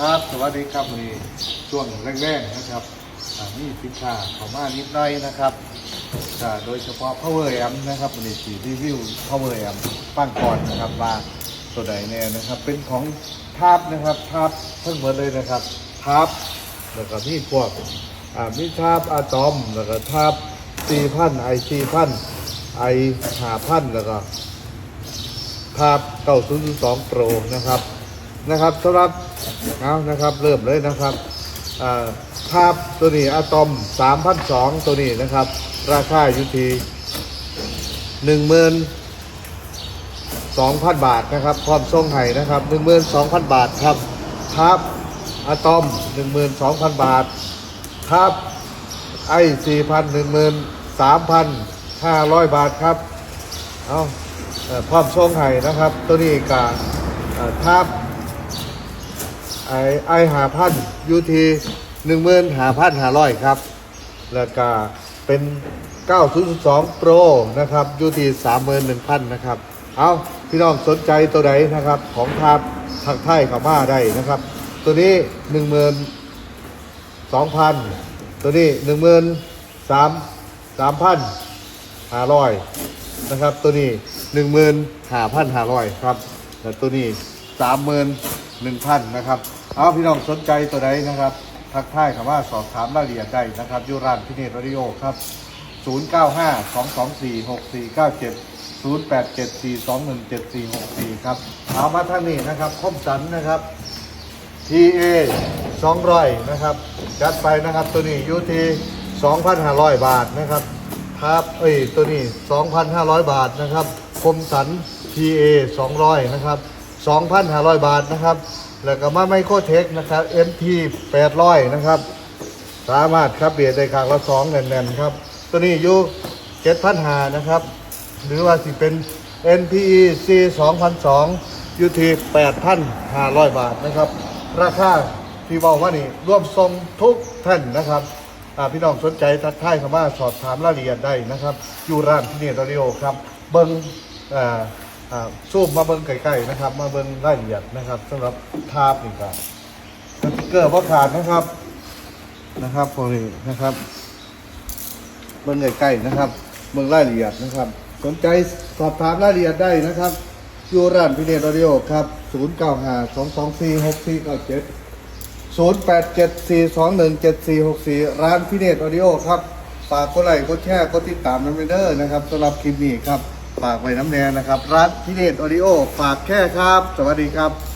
ครับสวัสดีครับวันนี้ช่วงแรกๆนะครับอ่สินค้าเข้ามานิดหน่อยนะครับโดยเฉพาะ Power Amp นะครับวันนี้สีรีวิว Power Amp ฟังก่อนนะครับว่าตัวใดแน่นะครับ เป็นของทาบนะครับทาบทั้งหมดเลยนะครับทาบแล้วก็มีพวกอ่ามีทาบอะตอมแล้วก็ทาบสี่พันไอสี่พันไอหาพันแล้วก็ภาพ902 Pro นะครับ นะครับสำหรับเอานะครับเริ่มเลยนะครับภาพตัวนี้อะตอม3,002ตัวนี้นะครับ ราคาอยู่ที่หนึ่งหมื่นสองพันบาทนะครับพร้อมส่งไห้นะครับหนึ่งหมื่นสองพันบาทครับครับอะตอมหนึ่งหมื่นสองพันบาทครับไอสี่พันหนึ่งหมื่นสามพันห้าร้อยบาทครับเอาพร้อมส่งไห้นะครับ ตัวนี้กาครับ ไอไอหาพันยูทีหนึ่งหมื่นหาพันหาร้อยครับ แล้วก็เป็น 902 Pro นะครับยูทีสามหมื่นหนึ่งพันนะครับ เอาพี่น้องสนใจตัวใดนนะครับ ของทับทางไทยเขามาได้นะครับ ตัวนี้หนึ่งหมื่นสองพันตัวนี้หนึ่งหมื่นสามสามพันห้าร้อยนะครับ ตัวนี้หนึ่งหมื่นห้าพันห้าร้อยครับแต่ตัวนี้สามหมื่นหนึ่งพันนะครับ เอาพี่น้องสนใจตัวใดนะครับ ทักทายคำว่าสอบถามรายละเอียดได้นะครับยูรานพิเนตรดิโอครับ 0 9 5 2 2 4 6 4 9 7 0 8 7 4 2 1 7 4 6 4 ครับเอามาทางนี้นะครับคมสันนะครับ TA 200นะครับจัดไปนะครับตัวนี้อยู่ที่2,500 บาทนะครับครับเอ้ยตัวนี้ 2,500 บาทนะครับคมสัน TA 200นะครับ2,500 บาทนะครับ แล้วก็มาไมโครเทคนะครับ MT 800 นะครับ สามารถครับเบียดได้ครั้งละสองแน่นๆครับ ตัวนี้อยู่7,500นะครับ หรือว่าสิเป็น NPE C 2002อยู่ที่8,500 บาทนะครับ ราคาที่บอกว่านี่ร่วมทรงทุกท่านนะครับพี่น้องสนใจทักทายเข้ามาสอบถามรายละเอียดได้นะครับ อยู่ร้านที่นี่ราดิโอครับ เบิ้งอ่า อ่าซูมมาเบิ้งใกล้ๆนะครับ มาเบิ้งรายละเอียดนะครับสำหรับทาบนี่ครับสติกเกอร์พ่ขาดนะครับนะครับพวกนี้นะครับ เบิ่งใกล้ๆนะครับ เบิ่งรายละเอียดนะครับ สนใจสอบถามรายละเอียดได้นะครับอยู่ร้านพิเนตออดิโอครับ0 9 5 2 2 4 6 4 9 7 0 8 7 4 2 1 7 4 6 4 ร้านพิเนตออดิโอครับ ฝากกดไลค์กดแชร์กดติดตามน้ำเด้อนะครับสำหรับคลิปนี้ครับ ฝากไว้น้ำแนงนะครับ ร้านพิเนตออดิโอ ฝากแค่ครับ สวัสดีครับ